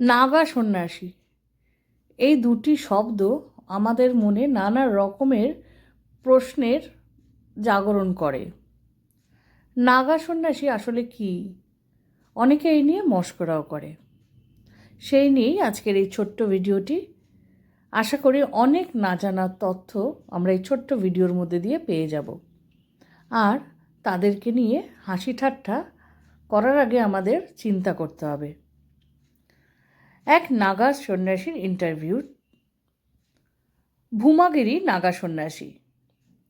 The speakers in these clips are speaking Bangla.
নাগা সন্ন্যাসী। এই দুটি শব্দ আমাদের মনে নানা রকমের প্রশ্নের জাগরণ করে। নাগা সন্ন্যাসী আসলে কি? অনেকে এই নিয়ে মস্করাও করে। সেই নিয়েই আজকের এই ছোট্ট ভিডিওটি। আশা করি অনেক না জানার তথ্য আমরা এই ছোট্ট ভিডিওর মধ্যে দিয়ে পেয়ে যাব। আর তাদেরকে নিয়ে হাসি ঠাট্টা করার আগে আমাদের চিন্তা করতে হবে। এক নাগা সন্ন্যাসীর ইন্টারভিউ ভূমাগিরি নাগা সন্ন্যাসী,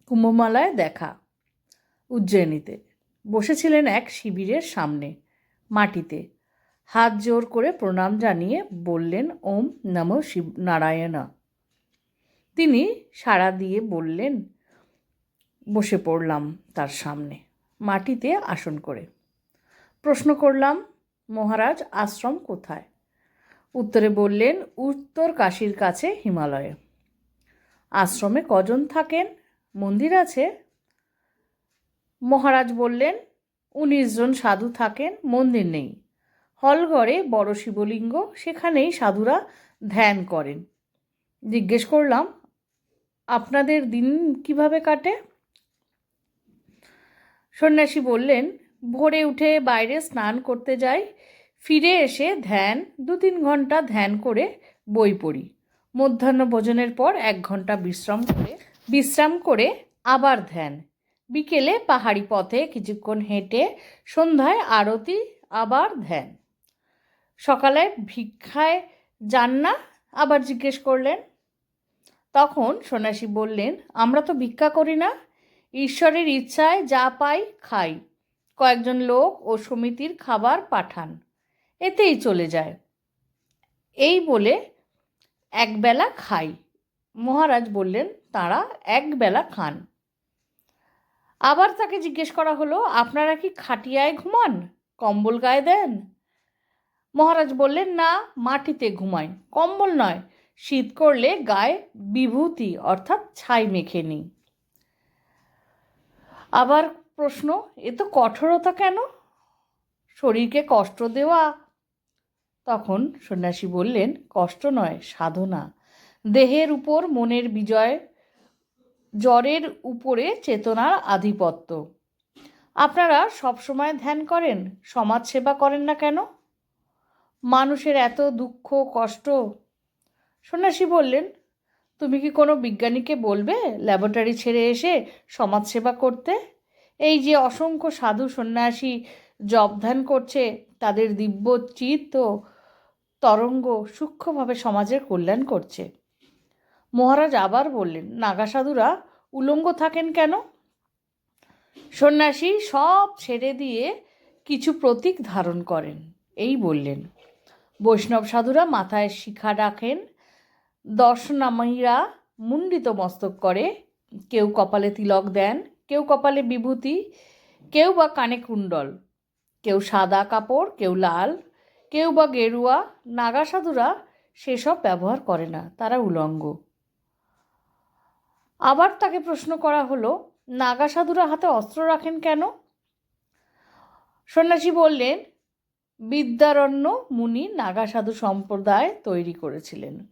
কুম্ভমালায় দেখা, উজ্জয়িনীতে। বসেছিলেন এক শিবিরের সামনে, মাটিতে। হাত জোর করে প্রণাম জানিয়ে বললেন, ওম নম শিব নারায়ণা। তিনি সাড়া দিয়ে বললেন, বসে পড়লাম তার সামনে, মাটিতে আসন করে। প্রশ্ন করলাম, মহারাজ, আশ্রম কোথায়? উত্তরে বললেন, উত্তর কাশীর কাছে হিমালয়ে। আশ্রমে কজন থাকেন? মন্দির আছে? মহারাজ বললেন, উনিশ জন সাধু থাকেন, মন্দির নেই। হলঘরে বড় শিবলিঙ্গ, সেখানেই সাধুরা ধ্যান করেন। জিজ্ঞেস করলাম, আপনাদের দিন কীভাবে কাটে? সন্ন্যাসী বললেন, ভোরে উঠে বাইরে স্নান করতে যাই ফিরে এসে ধ্যান দু তিন ঘণ্টা ধ্যান করে বই পড়ি। মধ্যাহ্ন ভোজনের পর এক ঘণ্টা বিশ্রাম করে বিশ্রাম করে আবার ধ্যান। বিকেলে পাহাড়ি পথে কিছুক্ষণ হেঁটে সন্ধ্যায় আরতি, আবার ধ্যান। সকালে ভিক্ষায় যান না? আবার জিজ্ঞেস করলেন। তখন সন্ন্যাসী বললেন, আমরা তো ভিক্ষা করি না। ঈশ্বরের ইচ্ছায় যা পাই খাই। কয়েকজন লোক ও সমিতির খাবার পাঠান। এতেই চলে যায়। এই বলে একবেলা খাই। মহারাজ বললেন, তারা একবেলা খান। আবার তাকে জিজ্ঞেস করা হলো, আপনারা কি খাটিয়ায় ঘুমান? কম্বল গায়ে দেন? মহারাজ বললেন, না, মাটিতে ঘুমাই। কম্বল নয়, শীত করলে গায়ে বিভূতি অর্থাৎ ছাই মেখে নিই। আবার প্রশ্ন, এ তো কঠোরতা কেন? শরীরকে কষ্ট দেওয়া তখন সন্ন্যাসী বললেন, কষ্ট নয়, সাধনা। দেহের উপর মনের বিজয়, জ্বরের উপরে চেতনার আধিপত্য। আপনারা সবসময় ধ্যান করেন, সমাজ সেবা করেন না কেন? মানুষের এত দুঃখ, কষ্ট? সন্ন্যাসী বললেন, তুমি কি কোনো বিজ্ঞানীকে বলবে ল্যাবরেটরি ছেড়ে এসে সমাজসেবা করতে? এই যে অসংখ্য সাধু সন্ন্যাসী জব ধ্যান করছে, তাদের দিব্য চিত্ত তরঙ্গ সূক্ষ্মভাবে সমাজের কল্যাণ করছে। মহারাজ আবার বললেন নাগা সাধুরা উলঙ্গ থাকেন কেন? সন্ন্যাসী সব ছেড়ে দিয়ে কিছু প্রতীক ধারণ করেন। এই বললেন, বৈষ্ণব সাধুরা মাথায় শিখা রাখেন দর্শনামীরা মুন্ডিত মস্তক করে, কেউ কপালে তিলক দেন, কেউ কপালে বিভূতি, কেউ বা কানে কুণ্ডল, কেউ সাদা কাপড়, কেউ লাল কেউ বা গেরুয়া নাগা সাধুরা সেসব ব্যবহার করে না, তারা উলঙ্গ। আবার তাকে প্রশ্ন করা হলো নাগা সাধুরা হাতে অস্ত্র রাখেন কেন? সন্ন্যাসী বললেন, বিদ্যারণ্য মুনি নাগা সাধু সম্প্রদায় তৈরি করেছিলেন।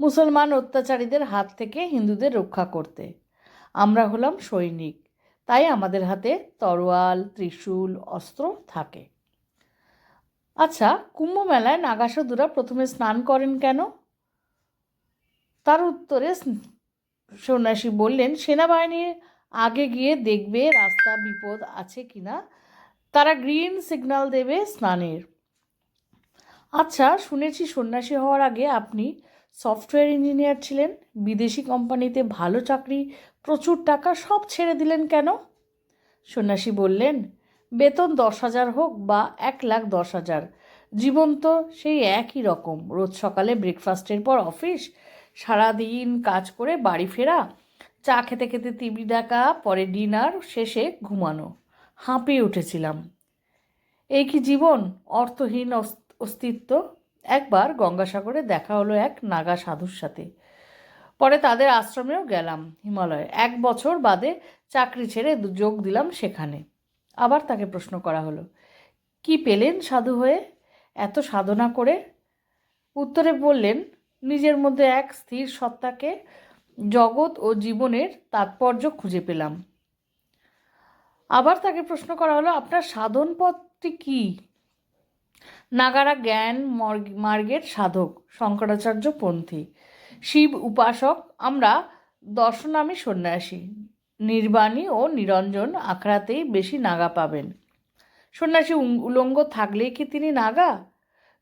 মুসলমান অত্যাচারীদের হাত থেকে হিন্দুদের রক্ষা করতে। আমরা হলাম সৈনিক, তাই আমাদের হাতে তরোয়াল, ত্রিশূল, অস্ত্র থাকে। আচ্ছা কুম্ভ মেলায় নাগা সাধুরা প্রথমে স্নান করেন কেন? তার উত্তরে সন্ন্যাসী বললেন সেনাবাহিনীর আগে গিয়ে দেখবে রাস্তা বিপদ আছে কিনা। তারা গ্রিন সিগন্যাল দেবে স্নানের। আচ্ছা শুনেছি সন্ন্যাসী হওয়ার আগে আপনি সফটওয়্যার ইঞ্জিনিয়ার ছিলেন। বিদেশি কোম্পানিতে ভালো চাকরি, প্রচুর টাকা, সব ছেড়ে দিলেন কেন? সন্ন্যাসী বললেন বেতন দশ হাজার হোক বা এক লাখ দশ হাজার। জীবন তো সেই একই রকম। রোজ সকালে ব্রেকফাস্টের পর অফিস সারাদিন কাজ করে বাড়ি ফেরা, চা খেতে খেতে টিভি দেখা পরে ডিনার শেষে ঘুমানো। হাঁপিয়ে উঠেছিলাম। এই কি জীবন? অর্থহীন অস্তিত্ব? একবার গঙ্গাসাগরে দেখা হলো এক নাগা সাধুর সাথে। পরে তাদের আশ্রমেও গেলাম হিমালয়ে। এক বছর বাদে চাকরি ছেড়ে যোগ দিলাম সেখানে। আবার তাকে প্রশ্ন করা হলো, কি পেলেন সাধু হয়ে? এত সাধনা করে? উত্তরে বললেন, নিজের মধ্যে এক স্থির সত্তাকে, জগৎ ও জীবনের তাৎপর্য খুঁজে পেলাম। আবার তাকে প্রশ্ন করা হলো, আপনার সাধন পথটি কী? নাগারা জ্ঞান মর্গ- মার্গের সাধক, শঙ্করাচার্য পন্থী। শিব উপাসক, আমরা দর্শনামী সন্ন্যাসী। নির্বাণী ও নিরঞ্জন আখড়াতেই বেশি নাগা পাবেন। সন্ন্যাসী উলঙ্গ থাকলেই কি তিনি নাগা?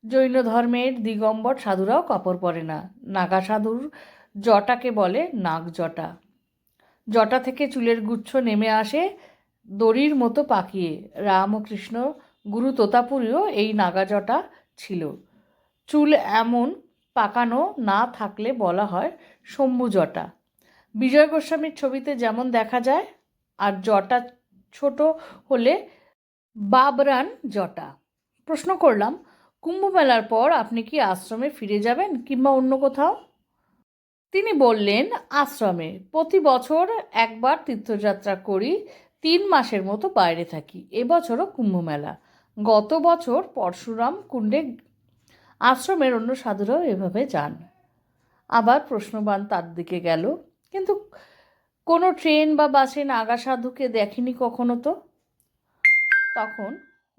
জৈন ধর্মের দিগম্বর সাধুরাও কাপড় পরে না। নাগা সাধুর জটাকে বলে নাগ জটা। জটা থেকে চুলের গুচ্ছ নেমে আসে দড়ির মতো পাকিয়ে। রাম ও কৃষ্ণ, গুরু তোতাপুরীও এই নাগা জটা ছিল। চুল এমন পাকানো না থাকলে বলা হয় শম্ভু জটা। বিজয় গোস্বামীর ছবিতে যেমন দেখা যায়, আর জটা ছোট হলে বাবরান জটা। প্রশ্ন করলাম, কুম্ভ মেলার পর আপনি কি আশ্রমে ফিরে যাবেন কিংবা অন্য কোথাও? তিনি বললেন, আশ্রমে। প্রতি বছর একবার তীর্থযাত্রা করি, তিন মাসের মতো বাইরে থাকি। এবছরও কুম্ভ মেলা। গত বছর পরশুরাম কুণ্ডে আশ্রমের অন্য সাধুরাও এভাবে যান। আবার প্রশ্নবান তার দিকে গেল কিন্তু কোনো ট্রেন বা বাসে নাগা সাধুকে দেখেনি কখনো তো? তখন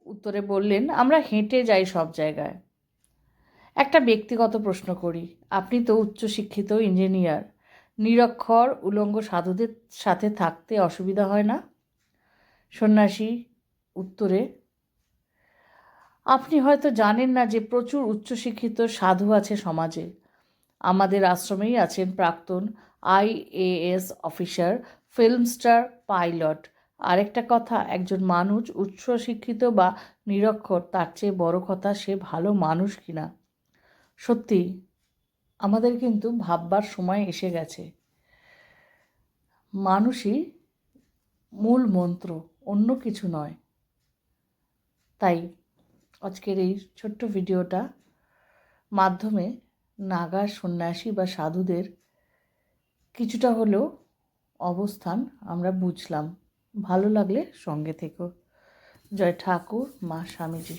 উত্তরে বললেন, আমরা হেঁটে যাই সব জায়গায়। একটা ব্যক্তিগত প্রশ্ন করি। আপনি তো উচ্চশিক্ষিত ইঞ্জিনিয়ার। নিরক্ষর, উলঙ্গ সাধুদের সাথে থাকতে অসুবিধা হয় না? সন্ন্যাসী উত্তরে, আপনি হয়তো জানেন না যে প্রচুর উচ্চশিক্ষিত সাধু আছে সমাজে। আমাদের আশ্রমেই আছেন প্রাক্তন IAS officer, film star, pilot. আরেকটা কথা, একজন মানুষ উচ্চ শিক্ষিত বা নিরক্ষর, তার চেয়ে বড় কথা, সে ভালো মানুষ কিনা? সত্যি, আমাদের কিন্তু ভাববার সময় এসে গেছে। মানুষই মূল মন্ত্র, অন্য কিছু নয়। তাই আজকের এই ছোট্ট ভিডিওটা মাধ্যমে নাগা সন্ন্যাসী বা সাধুদের কিছুটা হলেও অবস্থান আমরা বুঝলাম। ভালো লাগলে সঙ্গে থেকো। জয় ঠাকুর, মা স্বামীজি।